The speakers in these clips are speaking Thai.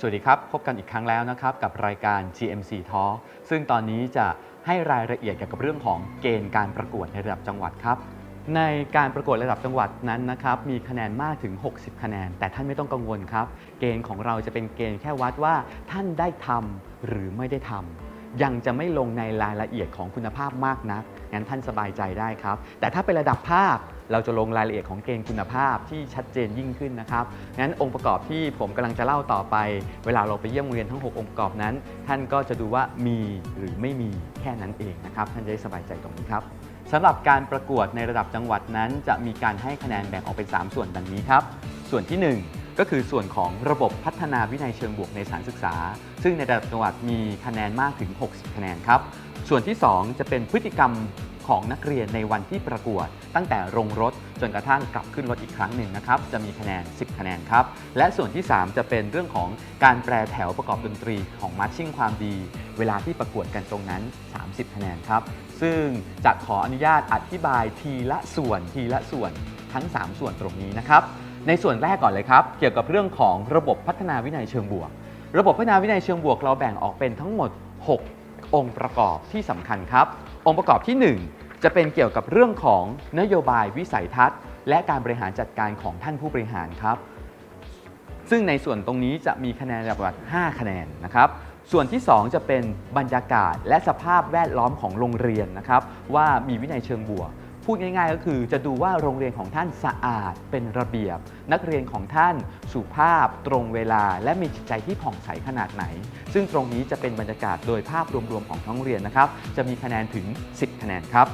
สวัสดีครับ พบกันอีกครั้งแล้วนะครับ กับรายการ GMC Talk ซึ่งตอนนี้จะให้รายละเอียดเกี่ยวกับเรื่องของเกณฑ์การประกวดในระดับจังหวัดครับ ในการประกวดระดับจังหวัดนั้นนะครับมีคะแนนมากถึง 60 คะแนน แต่ท่านไม่ต้องกังวลครับ เกณฑ์ของเราจะเป็นเกณฑ์แค่วัดว่า ท่านได้ทำหรือไม่ได้ทำยังจะไม่ลงในรายละเอียดของคุณภาพมากนัก งั้นท่านสบายใจได้ครับ แต่ถ้าเป็นระดับภาคเราจะลงรายละเอียดของเกณฑ์คุณภาพที่ชัดเจนยิ่งขึ้นนะครับ งั้นองค์ประกอบที่ผมกำลังจะเล่าต่อไป เวลาเราไปเยี่ยมโรงเรียนทั้ง 6 องค์ประกอบนั้น ท่านก็จะดูว่ามีหรือไม่มีแค่นั้นเองนะครับ ท่านจะได้สบายใจตรงนี้ครับสำหรับการประกวดในระดับจังหวัดนั้น จะมีการให้คะแนนแบ่งออกเป็น 3 ส่วนดังนี้ครับ ส่วนที่ 1ก็คือส่วนของระบบพัฒนาวินัยเชิงบวกในสถารศึกษา ซึ่งในระดับจังหวัดมีคะแนนมากถึง 60 คะแนนครับ ส่วนที่ 2 จะเป็นพฤติกรรมของนักเรียนในวันที่ประกวด ตั้งแต่ลงรถจนกระทั่งกลับขึ้นรถอีกครั้งหนึ่งนะครับ จะมีคะแนน 10 คะแนนครับ และส่วนที่ 3 จะเป็นเรื่องของการแปรแถวประกอบดนตรีของมาร์ชิ่งความดี เวลาที่ประกวดกันตรงนั้น 30 คะแนนครับ ซึ่งจะขออนุญาตอธิบายทีละส่วนทีละส่วนทั้ง 3 ส่วนตรงนี้นะครับ ในส่วนแรกก่อนเลยครับ เกี่ยวกับเรื่องของระบบพัฒนาวินัยเชิงบวก ระบบพัฒนาวินัยเชิงบวกเราแบ่งออกเป็นทั้งหมด 6 องค์ประกอบที่สำคัญครับ องค์ประกอบทีหนึ่1 จะเป็นเกี่ยวกับเรื่องของนโยบายวิสัยทัศน์ และการบริหารจัดการของท่านผู้บริหารครับ ซึ่งในส่วนตรงนี้จะมีคะแนนระดับ5คะแนนนะครับส่วนที่ 2 จะเป็นบรรยากาศและสภาพแวดล้อมของโรงเรียนนะครับว่ามีวินัยเชิงบวก พูดง่ายๆ ก็คือจะดูว่าโรงเรียนของท่านสะอาดเป็นระเบียบ นักเรียนของท่านสุภาพ ตรงเวลา และมีจิตใจที่ผ่องใสขนาดไหน ซึ่งตรงนี้จะเป็นบรรยากาศโดยภาพรวมๆของทั้งโรงเรียนนะครับ จะมีคะแนนถึง 10 คะแนนครับ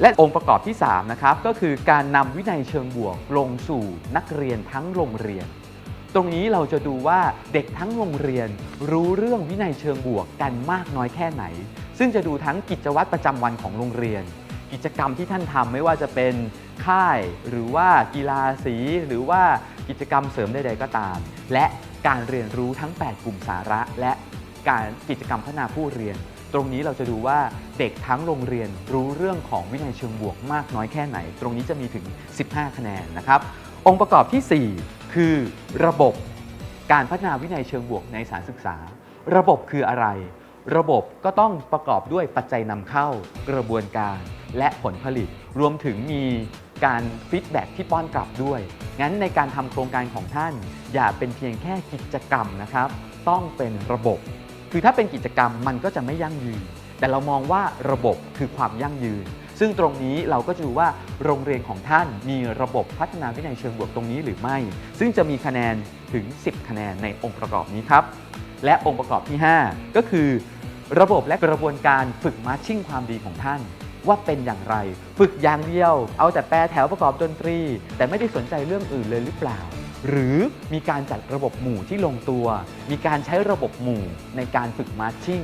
และองค์ประกอบที่3นะครับก็คือการนำวินัยเชิงบวกลงสู่นักเรียนทั้งโรงเรียน ตรงนี้เราจะดูว่าเด็กทั้งโรงเรียน รู้เรื่องวินัยเชิงบวกกันมากน้อยแค่ไหน ซึ่งจะดูทั้งกิจวัตรประจำวันของโรงเรียน กิจกรรมที่ท่านทำไม่ว่าจะเป็นค่ายหรือว่ากีฬาสี หรือว่ากิจกรรมเสริมใดๆก็ตาม และการเรียนรู้ทั้ง 8 กลุ่มสาระ และการกิจกรรมพัฒนาผู้เรียน ตรงนี้เราจะดูว่าเด็กทั้งโรงเรียนรู้เรื่องของวินัยเชิงบวกมากน้อยแค่ไหน ตรงนี้จะมีถึง 15 คะแนนนะครับ องค์ประกอบทีสี่4 คือระบบการพัฒนาวินัยเชิงบวกในสถารศึกษา ระบบคืออะไร ระบบก็ต้องประกอบด้วยปัจจัยนำเข้ากระบวนการ และผลผลิต รวมถึงมีการฟีดแบ็กที่ป้อนกลับด้วย งั้นในการทำโครงการของท่าน อย่าเป็นเพียงแค่กิจกรรมนะครับ ต้องเป็นระบบ คือถ้าเป็นกิจกรรมมันก็จะไม่ยั่งยืน แต่เรามองว่าระบบคือความยั่งยืน ซึ่งตรงนี้เราก็จะดูว่าโรงเรียนของท่านมีระบบพัฒนาวินัยเชิงบวกตรงนี้หรือไม่ ซึ่งจะมีคะแนนถึง 10 คะแนนในองค์ประกอบนี้ครับ และองค์ประกอบที่ 5 ก็คือ ระบบและกระบวนการฝึกมาร์ชิ่งความดีของท่าน ว่าเป็นอย่างไร ฝึกอย่างเดียว เอาแต่แปรแถวประกอบดนตรี แต่ไม่ได้สนใจเรื่องอื่นเลยหรือเปล่า หรือมีการจัดระบบหมู่ที่ลงตัว มีการใช้ระบบหมู่ในการฝึกมาร์ชิ่ง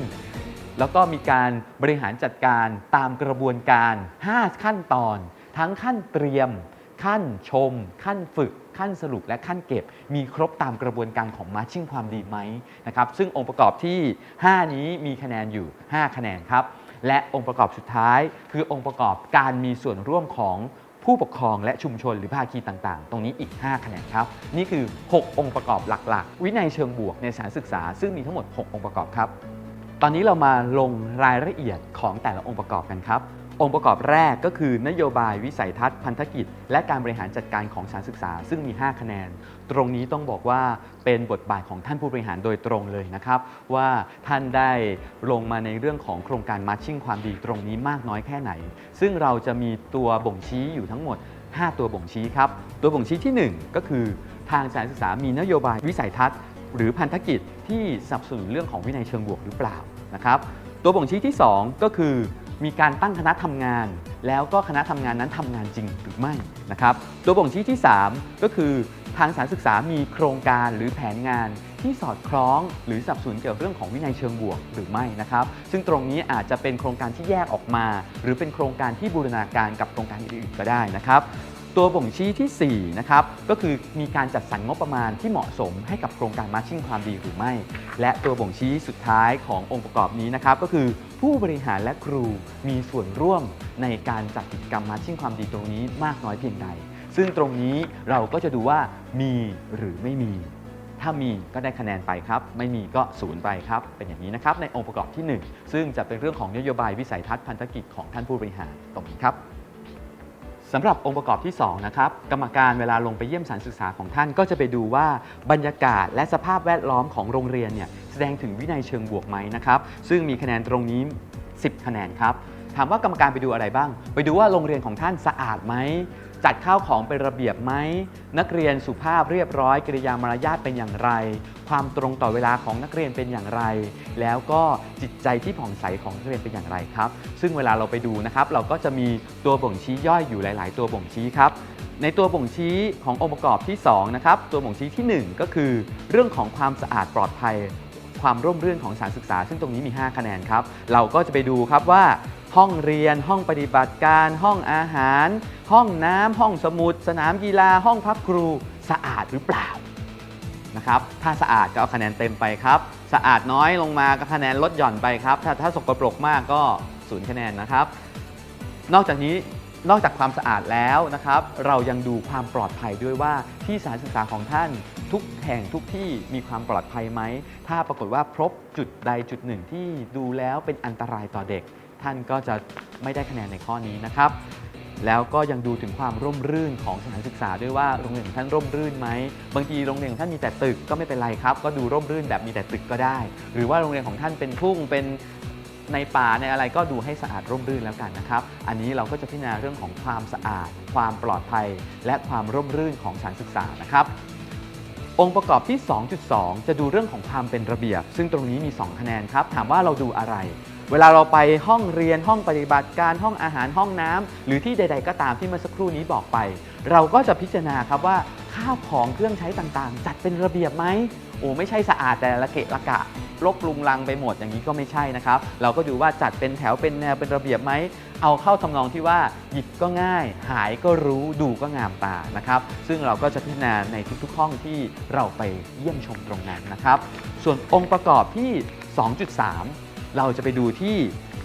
แล้วก็มีการบริหารจัดการตามกระบวนการ 5 ขั้นตอน ทั้งขั้นเตรียม ขั้นชม ขั้นฝึก ขั้นสรุปและขั้นเก็บ มีครบตามกระบวนการของมาร์ชิ่งความดีไหมนะครับซึ่งองค์ประกอบที่ 5 นี้มีคะแนนอยู่ 5 คะแนนครับ และองค์ประกอบสุดท้าย คือองค์ประกอบการมีส่วนร่วมของผู้ปกครองและชุมชนหรือภาคีต่างๆ ตรงนี้อีก 5 คะแนนครับ นี่คือ 6 องค์ประกอบหลักๆ วินัยเชิงบวกในสถานศึกษา ซึ่งมีทั้งหมด 6 องค์ประกอบครับ ตอนนี้เรามาลงรายละเอียดของแต่ละองค์ประกอบกันครับ องค์ประกอบแรกก็คือนโยบายวิสัยทัศน์พันธกิจ และการบริหารจัดการของสถารศึกษา ซึ่งมี 5 คะแนน ตรงนี้ต้องบอกว่าเป็นบทบาทของท่านผู้บริหารโดยตรงเลยนะครับ ว่าท่านได้ลงมาในเรื่องของโครงการมาร์ชชิ่งความดีตรงนี้มากน้อยแค่ไหน ซึ่งเราจะมีตัวบ่งชี้อยู่ทั้งหมด 5 ตัวบ่งชี้ครับ ตัวบ่งชี้ทีหนึ่1 ก็คือทางสถานศึกษามีนโยบายวิสัยทัศน์ หรือพันธกิจที่สนับสนุนเรื่องของวินัยเชิงบวกหรือเปล่านะครับ ตัวบ่งชี้ที่ 2 ก็คือ มีการตั้งคณะทำงาน แล้วก็คณะทำงานนั้นทำงานจริงหรือไม่นะครับตัวบ่งชี้ที่ 3 ก็คือทางสารศึกษามีโครงการหรือแผนงานที่สอดคล้องหรือสับสนเกี่ยวกับเรื่องของวินัยเชิงบวกหรือไม่นะครับ ซึ่งตรงนี้อาจจะเป็นโครงการที่แยกออกมา หรือเป็นโครงการที่บูรณาการกับโครงการอื่นๆก็ได้นะครับ ตัวบ่งชี้ที่ 4 นะครับ ก็คือมีการจัดสรรงบประมาณที่เหมาะสมให้กับโครงการมาร์ชิ่งความดีหรือไม่ และตัวบ่งชี้สุดท้ายขององค์ประกอบนี้นะครับ ก็คือผู้บริหารและครูมีส่วนร่วมในการจัดกิจกรรมมาร์ชิ่งความดีตรงนี้มากน้อยเพียงใด ซึ่งตรงนี้เราก็จะดูว่ามีหรือไม่มี ถ้ามีก็ได้คะแนนไปครับ ไม่มีก็ศูนย์ไปครับ เป็นอย่างนี้นะครับในองค์ประกอบที่ 1 ซึ่งจะเป็นเรื่องของนโยบายวิสัยทัศน์พันธกิจของท่านผู้บริหารตรงนี้ครับ สำหรับองค์ประกอบที่2นะครับกรรมการเวลาลงไปเยี่ยมสถานศึกษาของท่าน ก็จะไปดูว่าบรรยากาศและสภาพแวดล้อมของโรงเรียนเนี่ยแสดงถึงวินัยเชิงบวกไหมนะครับซึ่งมีคะแนนตรงนี้ 10 คะแนนครับ ถามว่ากรรมการไปดูอะไรบ้าง ไปดูว่าโรงเรียนของท่านสะอาดไหม จัดข้าวของเป็นระเบียบไหม นักเรียนสุภาพเรียบร้อยกิริยามารยาทเป็นอย่างไร ความตรงต่อเวลาของนักเรียนเป็นอย่างไร แล้วก็จิตใจที่ผ่องใสของนักเรียนเป็นอย่างไรครับ ซึ่งเวลาเราไปดูนะครับ เราก็จะมีตัวบ่งชี้ย่อยอยู่หลาย ๆ ตัวบ่งชี้ครับในตัวบ่งชี้ขององค์ประกอบที่2นะครับตัวบ่งชี้ทีหนึ่1 ก็คือเรื่องของความสะอาดปลอดภัย ความร่มรื่นของสถารศึกษา ซึ่งตรงนี้มี 5 คะแนนครับ เราก็จะไปดูครับว่า ห้องเรียน ห้องปฏิบัติการ ห้องอาหาร ห้องน้ำห้องสมุด สนามกีฬา ห้องพักครูสะอาดหรือเปล่านะครับถ้าสะอาดก็เอาคะแนนเต็มไปครับ สะอาดน้อยลงมาก็คะแนนลดหย่อนไปครับ ถ้าถ้าสกปรกมากก็ศูนย์คะแนนนะครับ นอกจากนี้นอกจากความสะอาดแล้วนะครับ เรายังดูความปลอดภัยด้วยว่าที่สถานศึกษาของท่านทุกแห่งทุกที่มีความปลอดภัยไหม ถ้าปรากฏว่าพบจุดใดจุดหนึ่งที่ดูแล้วเป็นอันตรายต่อเด็ก ท่านก็จะไม่ได้คะแนนในข้อนี้นะครับ แล้วก็ยังดูถึงความร่มรื่นของสถานศึกษาด้วยว่าโรงเรียนของท่านร่มรื่นไหมบางทีโรงเรียนของท่านมีแต่ตึกก็ไม่เป็นไรครับ ก็ดูร่มรื่นแบบมีแต่ตึกก็ได้ หรือว่าโรงเรียนของท่านเป็นทุ่งเป็นในป่าในอะไรก็ดูให้สะอาดร่มรื่นแล้วกันนะครับ อันนี้เราก็จะพิจารณาเรื่องของความสะอาด ความปลอดภัย และความร่มรื่นของสถานศึกษานะครับ องค์ประกอบที่ 2.2 จะดูเรื่องของความเป็นระเบียบ ซึ่งตรงนี้มี 2 คะแนนครับ ถามว่าเราดูอะไร เวลาเราไปห้องเรียนห้องปฏิบัติการห้องอาหารห้องน้ำหรือที่ใด ๆ ก็ตามที่เมื่อสักครู่นี้บอกไป เราก็จะพิจารณาครับว่าข้าวของเครื่องใช้ต่างๆ จัดเป็นระเบียบไหมโอ้ไม่ใช่สะอาดแต่ละเกะละกะรกลุงลังไปหมดอย่างนี้ก็ไม่ใช่นะครับ เราก็ดูว่าจัดเป็นแถวเป็นแนวเป็นระเบียบไหม เอาเข้าทำนองที่ว่าหยิบก็ง่าย หายก็รู้ดูก็งามตานะครับ ซึ่งเราก็จะพิจารณาในทุกๆห้องที่เราไปเยี่ยมชมตรงนั้นนะครับ ส่วนองค์ประกอบที่ 2.3 เราจะไปดูที่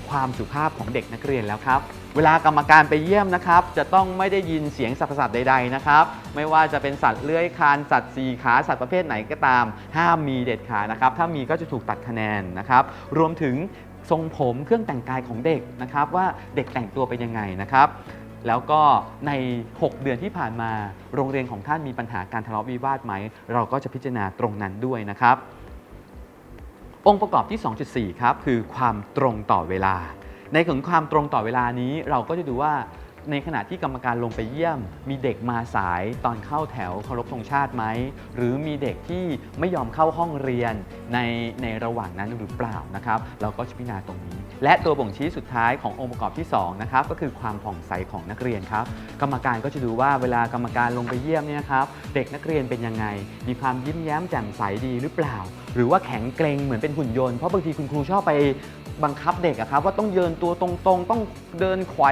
ความสุภาพของเด็กนักเรียนแล้วครับ เวลากรรมการไปเยี่ยมนะครับ จะต้องไม่ได้ยินเสียงสรรพสัตว์ใด ๆ นะครับ ไม่ว่าจะเป็นสัตว์เลื้อยคลานสัตว์สี่ขาสัตว์ประเภทไหนก็ตาม ห้ามมีเด็ดขาดนะครับ ถ้ามีก็จะถูกตัดคะแนนนะครับ รวมถึงทรงผมเครื่องแต่งกายของเด็กนะครับ ว่าเด็กแต่งตัวเป็นยังไงนะครับแล้วก็ใน 6 เดือนที่ผ่านมา โรงเรียนของท่านมีปัญหาการทะเลาะวิวาทไหม เราก็จะพิจารณาตรงนั้นด้วยนะครับ องค์ประกอบที่ 2.4 ครับ คือความตรงต่อเวลา ในของความตรงต่อเวลานี้เราก็จะดูว่า ในขณะที่กรรมการลงไปเยี่ยม มีเด็กมาสายตอนเข้าแถวเคารพธงชาติไหม หรือมีเด็กที่ไม่ยอมเข้าห้องเรียนในในระหว่างนั้นหรือเปล่านะครับ เราก็จะพิจารณาตรงนี้ และตัวบ่งชี้สุดท้ายขององค์ประกอบที่2นะครับก็คือความผ่องใสของนักเรียนครับ กรรมการก็จะดูว่าเวลากรรมการลงไปเยี่ยมเนี่ยครับเด็กนักเรียนเป็นยังไง มีความยิ้มแย้มแจ่มใสดีหรือเปล่า หรือว่าแข็งเกรงเหมือนเป็นหุ่นยนต์เพราะบางทีคุณครูชอบไป บังคับเด็กอะครับว่าต้องเดินตัวตรงๆ ต้องเดินไขว่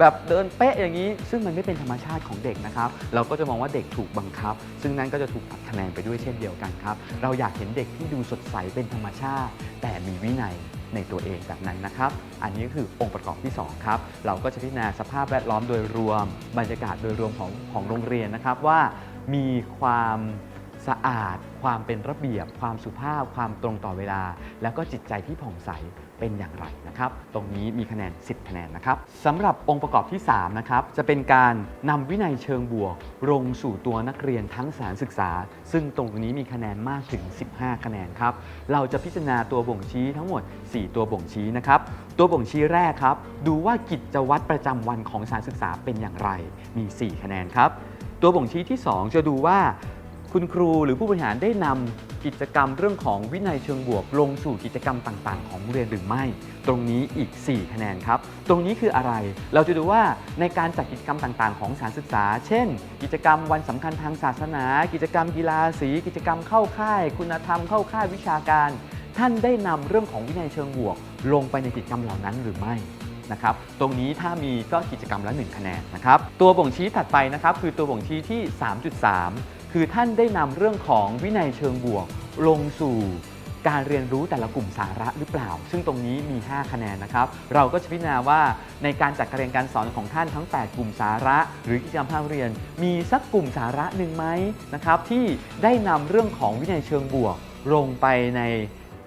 แบบเดินเป๊ะอย่างนี้ ซึ่งมันไม่เป็นธรรมชาติของเด็กนะครับเราก็จะมองว่าเด็กถูกบังคับ ซึ่งนั่นก็จะถูกตัดคะแนนไปด้วยเช่นเดียวกันครับ เราอยากเห็นเด็กที่ดูสดใสเป็นธรรมชาติ แต่มีวินัยในตัวเองแบบนั้นนะครับ อันนี้ก็คือองค์ประกอบที่สองครับ เราก็จะพิจารณาสภาพแวดล้อมโดยรวม บรรยากาศโดยรวมของของโรงเรียนนะครับว่ามีความ สะอาด ความเป็นระเบียบ ความสุภาพ ความตรงต่อเวลา แล้วก็จิตใจที่ผ่องใสเป็นอย่างไรนะครับ ตรงนี้มีคะแนน 10 คะแนนนะครับสำหรับองค์ประกอบที่ 3 นะครับ จะเป็นการนำวินัยเชิงบวก ลงสู่ตัวนักเรียนทั้งสารศึกษา ซึ่งตรงนี้มีคะแนนมากถึง 15 คะแนนครับ เราจะพิจารณาตัวบ่งชี้ทั้งหมด 4 ตัวบ่งชี้นะครับ ตัวบ่งชี้แรกครับ ดูว่ากิจวัตรประจำวันของสารศึกษาเป็นอย่างไร มี 4 คะแนนครับ ตัวบ่งชี้ที่ 2 จะดูว่า คุณครูหรือผู้บริหารได้นำกิจกรรมเรื่องของวินัยเชิงบวก ลงสู่กิจกรรมต่างๆ ของโรงเรียนหรือไม่ ตรงนี้อีก 4 คะแนนครับ ตรงนี้คืออะไร เราจะดูว่าในการจัดกิจกรรมต่างๆ ของสถารศึกษา เช่น กิจกรรมวันสำคัญทางศาสนา กิจกรรมกีฬาสี กิจกรรมเข้าค่าย คุณธรรมเข้าค่ายวิชาการ ท่านได้นำเรื่องของวินัยเชิงบวก ลงไปในกิจกรรมเหล่านั้นหรือไม่นะครับตรงนี้ถ้ามีก็กิจกรรมละ 1 คะแนนนะครับตัวบ่งชี้ถัดไปนะครับคือตัวบ่งชี้ที่ 3.3 คือท่านได้นำเรื่องของวินัยเชิงบวก ลงสู่การเรียนรู้แต่ละกลุ่มสาระหรือเปล่า ซึ่งตรงนี้มี 5 คะแนนนะครับ เราก็จะพิจารณาว่าในการจัดการเรียนการสอนของท่านทั้ง 8 กลุ่มสาระ หรือกิจกรรมภาคเรียน มีสักกลุ่มสาระหนึ่งไหมนะครับที่ได้นำเรื่องของวินัยเชิงบวก ลงไปใน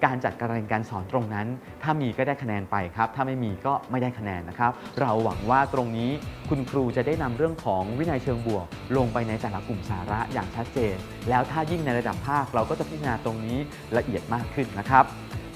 การจัดการเรียนการสอนตรงนั้น ถ้ามีก็ได้คะแนนไปครับ ถ้าไม่มีก็ไม่ได้คะแนนนะครับ เราหวังว่าตรงนี้คุณครูจะได้นำเรื่องของวินัยเชิงบวก ลงไปในแต่ละกลุ่มสาระอย่างชัดเจน แล้วถ้ายิ่งในระดับภาคเราก็จะพิจารณาตรงนี้ละเอียดมากขึ้นนะครับ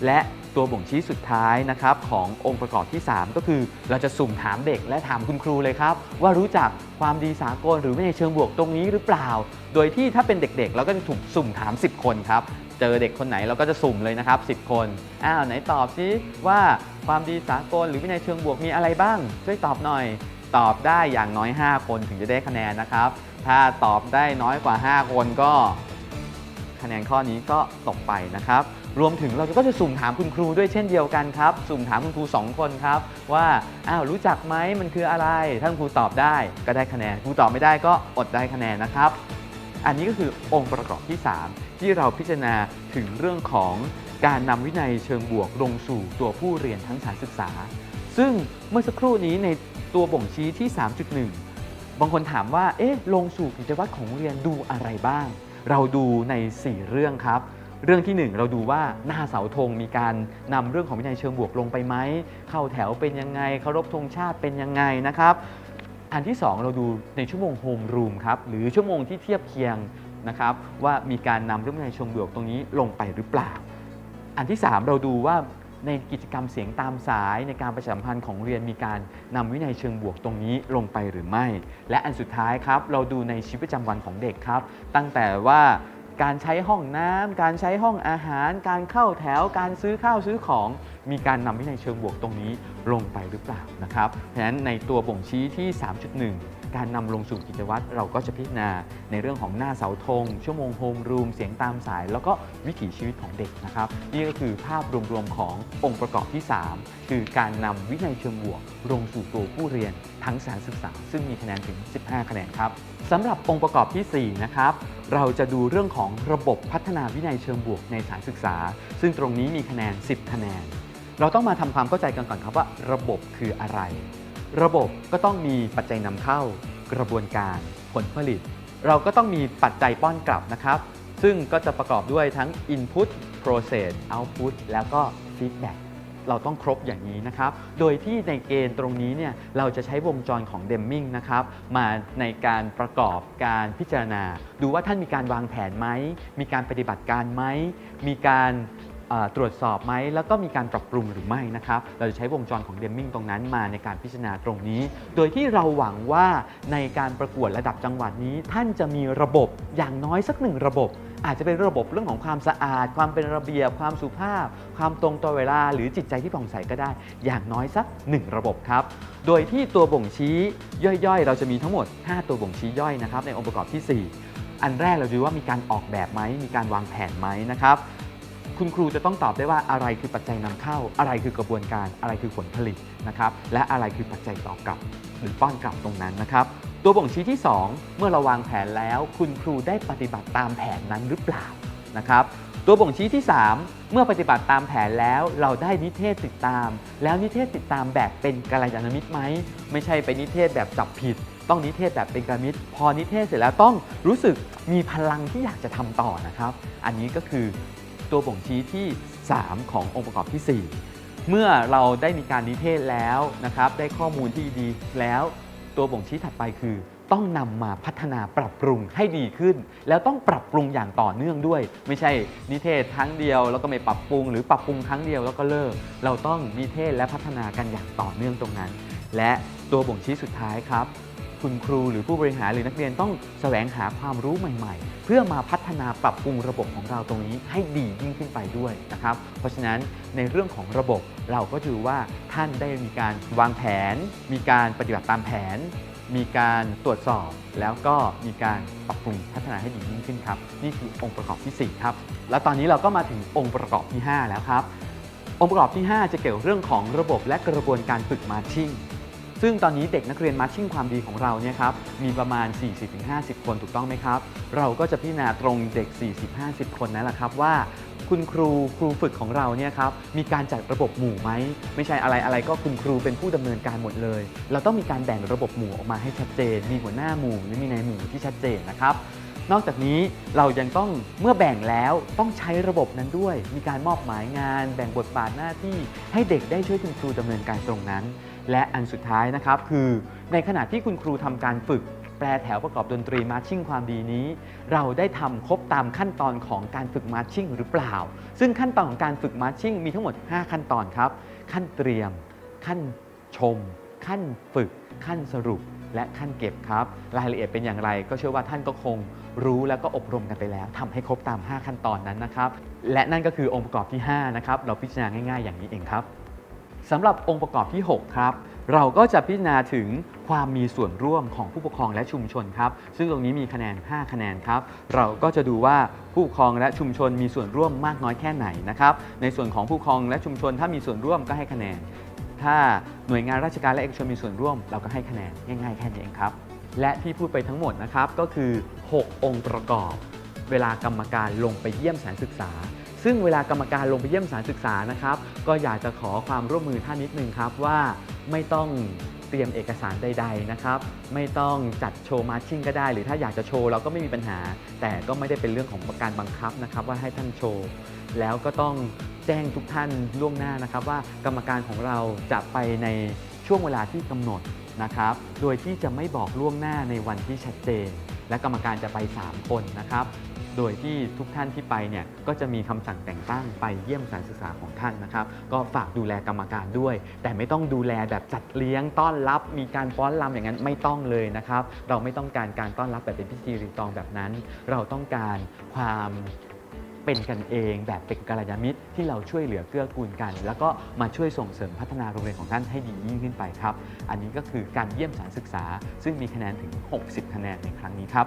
และตัวบ่งชี้สุดท้ายนะครับขององค์ประกอบที่ 3 ก็คือ เราจะสุ่มถามเด็กและถามคุณครูเลยครับ ว่ารู้จักความดีสากลหรือวินัยเชิงบวกตรงนี้หรือเปล่า โดยที่ถ้าเป็นเด็กๆ เราก็จะถูกสุ่มถาม 10 คนครับ เจอเด็กคนไหนเราก็จะสุ่มเลยนะครับ 10 คน อ้าวไหนตอบซิว่าความดีสากลหรือวินัยเชิงบวกมีอะไรบ้าง ช่วยตอบหน่อย ตอบได้อย่างน้อย 5 คนถึงจะได้คะแนนนะครับ ถ้าตอบได้น้อยกว่า 5 คนก็ คะแนนข้อนี้ก็ตกไปนะครับ รวมถึงเราก็จะสุ่มถามคุณครูด้วยเช่นเดียวกันครับ สุ่มถามคุณครู 2 คนครับ ว่าอ้าวรู้จักไหมมันคืออะไร ถ้าคุณครูตอบได้ก็ได้คะแนนครูตอบไม่ได้ก็อดได้คะแนนนะครับ อันนี้ก็คือองค์ประกอบที่ 3 ที่เราพิจารณาถึงเรื่องของการนำวินัยเชิงบวกลงสู่ตัวผู้เรียนทั้งสารศึกษา ซึ่งเมื่อสักครู่นี้ในตัวบ่งชี้ที่ 3.1 บางคนถามว่า เอ๊ะ ลงสู่กิจวัตรของเรียนดูอะไรบ้าง เราดูใน 4 เรื่องครับ เรื่องที่ 1 เราดูว่าหน้าเสาธงมีการนำเรื่องของวินัยเชิงบวกลงไปไหม เข้าแถวเป็นยังไง เคารพธงชาติเป็นยังไงนะครับ อันที่ 2 เราดูในชั่วโมงโฮมรูมครับหรือชั่วโมงที่เทียบเคียงนะครับว่ามีการนำเรื่องวินัยเชิงบวกตรงนี้ลงไปหรือเปล่า อันที่ 3 เราดูว่าในกิจกรรมเสียงตามสายในการประชาสัมพันธ์ของเรียนมีการนำวินัยเชิงบวกตรงนี้ลงไปหรือไม่ และอันสุดท้ายครับ เราดูในชีวิตประจำวันของเด็กครับ ตั้งแต่ว่า การใช้ห้องน้ำการใช้ห้องอาหาร การเข้าแถว การซื้อข้าวซื้อของ มีการนำวินัยเชิงบวกตรงนี้ลงไปหรือเปล่านะครับ เพราะฉะนั้นในตัวบ่งชี้ที่ 3.1 การนำลงสู่กิจวัตรเราก็จะพิจารณาในเรื่องของหน้าเสาธง ชั่วโมงโฮมรูม เสียงตามสาย แล้วก็วิถีชีวิตของเด็กนะครับ นี่ก็คือภาพรวมๆขององค์ประกอบที่ 3 คือการนำวินัยเชิงบวก ลงสู่ตัวผู้เรียนทั้งสารศึกษา ซึ่งมีคะแนนถึง 15 คะแนนครับสำหรับองค์ประกอบทีสี่4 นะครับ เราจะดูเรื่องของระบบพัฒนาวินัยเชิงบวกในสารศึกษา ซึ่งตรงนี้มีคะแนน 10 คะแนน เราต้องมาทำความเข้าใจกันก่อนครับว่าระบบคืออะไร ระบบก็ต้องมีปัจจัยนำเข้า กระบวนการผลผลิต เราก็ต้องมีปัจจัยป้อนกลับนะครับ ซึ่งก็จะประกอบด้วยทั้ง Input Process Output แล้วก็ Feedback เราต้องครบอย่างนี้นะครับ โดยที่ในเกณฑ์ตรงนี้เนี่ยเราจะใช้วงจรของเดมมิงนะครับมาในการประกอบการพิจารณา ดูว่าท่านมีการวางแผนไหม มีการปฏิบัติการไหม มีการ ตรวจสอบไหมแล้วก็มีการปรับปรุงหรือไม่นะครับ เราจะใช้วงจรของเดมมิงตรงนั้นมาในการพิจารณาตรงนี้ โดยที่เราหวังว่าในการประกวดระดับจังหวัดนี้ ท่านจะมีระบบอย่างน้อยสักหนึ่งระบบ อาจจะเป็นระบบเรื่องของความสะอาด ความเป็นระเบียบ ความสุภาพ ความตรงต่อเวลา หรือจิตใจที่ผ่องใสก็ได้ อย่างน้อยสัก 1 ระบบครับ โดยที่ตัวบ่งชี้ย่อยๆ เราจะมีทั้งหมด 5 ตัวบ่งชี้ย่อยนะครับในองค์ประกอบทีสี่4 อันแรกเราดูว่ามีการออกแบบไหมมีการวางแผนไหมนะครับ คุณครูจะต้องตอบได้ว่าอะไรคือปัจจัยนำเข้า อะไรคือกระบวนการอะไรคือผลผลิตนะครับและอะไรคือปัจจัยตอบกลับหรือป้อนกลับตรงนั้นนะครับ ตัวบ่งชี้ที่ 2 เมื่อเราวางแผนแล้ว คุณครูได้ปฏิบัติตามแผนนั้นหรือเปล่านะครับตัวบ่งชี้ที่ 3 เมื่อปฏิบัติตามแผนแล้วเราได้นิเทศติดตาม แล้วนิเทศติดตามแบบเป็นกัลยาณมิตรไหมไม่ใช่ไปนิเทศแบบจับผิด ต้องนิเทศแบบเป็นกัลยาณมิตร พอนิเทศเสร็จแล้วต้องรู้สึกมีพลังที่อยากจะทำต่อนะครับ อันนี้ก็คือ ตัวบ่งชี้ที่ 3 ขององค์ประกอบที่ 4 เมื่อเราได้มีการนิเทศแล้วนะครับ ได้ข้อมูลที่ดีแล้วตัวบ่งชี้ถัดไปคือ ต้องนำมาพัฒนาปรับปรุงให้ดีขึ้น แล้วต้องปรับปรุงอย่างต่อเนื่องด้วย ไม่ใช่นิเทศครั้งเดียว แล้วก็ไม่ปรับปรุง หรือปรับปรุงครั้งเดียวแล้วก็เลิก เราต้องนิเทศและพัฒนากันอย่างต่อเนื่องตรงนั้น และตัวบ่งชี้สุดท้ายครับ คุณครูหรือผู้บริหารหรือนักเรียนต้องแสวงหาความรู้ใหม่ ๆ เพื่อมาพัฒนาปรับปรุงระบบของเราตรงนี้ให้ดียิ่งขึ้นไปด้วยนะครับ เพราะฉะนั้นในเรื่องของระบบเราก็ถือว่าท่านได้มีการวางแผน มีการปฏิบัติตามแผน มีการตรวจสอบ แล้วก็มีการปรับปรุงพัฒนาให้ดียิ่งขึ้นครับนี่คือองค์ประกอบที่ 4 ครับ แล้วตอนนี้เราก็มาถึงองค์ประกอบที่ 5 แล้วครับ องค์ประกอบที่ 5 จะเกี่ยวเรื่องของระบบและกระบวนการฝึกมาชิ่ง ซึ่งตอนนี้เด็กนักเรียนมาชิ่งความดีของเราเนี่ยครับมีประมาณ 40-50 คนถูกต้องไหมครับ เราก็จะพิจารณาตรงเด็ก 40-50 คนนั่นแหละครับว่าคุณครูครูฝึกของเราเนี่ยครับมีการจัดระบบหมู่ไหมไม่ใช่อะไรอะไรก็คุณครูเป็นผู้ดำเนินการหมดเลย เราต้องมีการแบ่งระบบหมู่ออกมาให้ชัดเจน มีหัวหน้าหมู่และมีนายหมู่ที่ชัดเจนนะครับนอกจากนี้เรายังต้องเมื่อแบ่งแล้วต้องใช้ระบบนั้นด้วย มีการมอบหมายงาน แบ่งบทบาทหน้าที่ ให้เด็กได้ช่วยคุณครูดำเนินการตรงนั้น และอันสุดท้ายนะครับคือในขณะที่คุณครูทำการฝึกแปลแถวประกอบดนตรีมาร์ชชิ่งความดีนี้ เราได้ทำครบตามขั้นตอนของการฝึกมาร์ชชิ่งหรือเปล่า ซึ่งขั้นตอนของการฝึกมาร์ชชิ่งมีทั้งหมด 5 ขั้นตอนครับ ขั้นเตรียม ขั้นชม ขั้นฝึก ขั้นสรุป และขั้นเก็บครับ รายละเอียดเป็นอย่างไร ก็เชื่อว่าท่านก็คงรู้แล้วก็อบรมกันไปแล้วทำให้ครบตาม 5 ขั้นตอนนั้นนะครับ และนั่นก็คือองค์ประกอบที่ 5 นะครับ เราพิจารณาง่าย ๆ อย่างนี้เองครับ สำหรับองค์ประกอบที่ 6 ครับ เราก็จะพิจารณาถึงความมีส่วนร่วมของผู้ปกครองและชุมชนครับ ซึ่งตรงนี้มีคะแนน 5 คะแนนครับ เราก็จะดูว่าผู้ปกครองและชุมชนมีส่วนร่วมมากน้อยแค่ไหนนะครับ ในส่วนของผู้ปกครองและชุมชนถ้ามีส่วนร่วมก็ให้คะแนน ถ้าหน่วยงานราชการและเอกชนมีส่วนร่วม เราก็ให้คะแนนง่ายๆแค่นี้เองครับ และที่พูดไปทั้งหมดนะครับก็คือ 6 องค์ประกอบ เวลากรรมการลงไปเยี่ยมสถารศึกษา ซึ่งเวลากรรมการลงไปเยี่ยมสารศึกษานะครับ ก็อยากจะขอความร่วมมือท่านนิดนึงครับว่าไม่ต้องเตรียมเอกสารใด ๆ นะครับ ไม่ต้องจัดโชว์มาร์ชิ่งก็ได้ หรือถ้าอยากจะโชว์เราก็ไม่มีปัญหา แต่ก็ไม่ได้เป็นเรื่องของการบังคับนะครับ ว่าให้ท่านโชว์ แล้วก็ต้องแจ้งทุกท่านล่วงหน้านะครับ ว่ากรรมการของเราจะไปในช่วงเวลาที่กำหนดนะครับ โดยที่จะไม่บอกล่วงหน้าในวันที่ชัดเจน และกรรมการจะไป 3 คนนะครับ โดยที่ทุกท่านที่ไปเนี่ยก็จะมีคำสั่งแต่งตั้งไปเยี่ยมสถารศึกษาของท่านนะครับ ก็ฝากดูแลกรรมการด้วย แต่ไม่ต้องดูแลแบบจัดเลี้ยงต้อนรับ มีการฟ้อนรำอย่างนั้นไม่ต้องเลยนะครับ เราไม่ต้องการการต้อนรับแบบเป็นพิธีรีตองแบบนั้น เราต้องการความเป็นกันเองแบบเป็นกัลยาณมิตรที่เราช่วยเหลือเกื้อกูลกัน แล้วก็มาช่วยส่งเสริมพัฒนาโรงเรียนของท่านให้ดียิ่งขึ้นไปครับ อันนี้ก็คือการเยี่ยมสถารศึกษา ซึ่งมีคะแนนถึง 60 คะแนนในครั้งนี้ครับ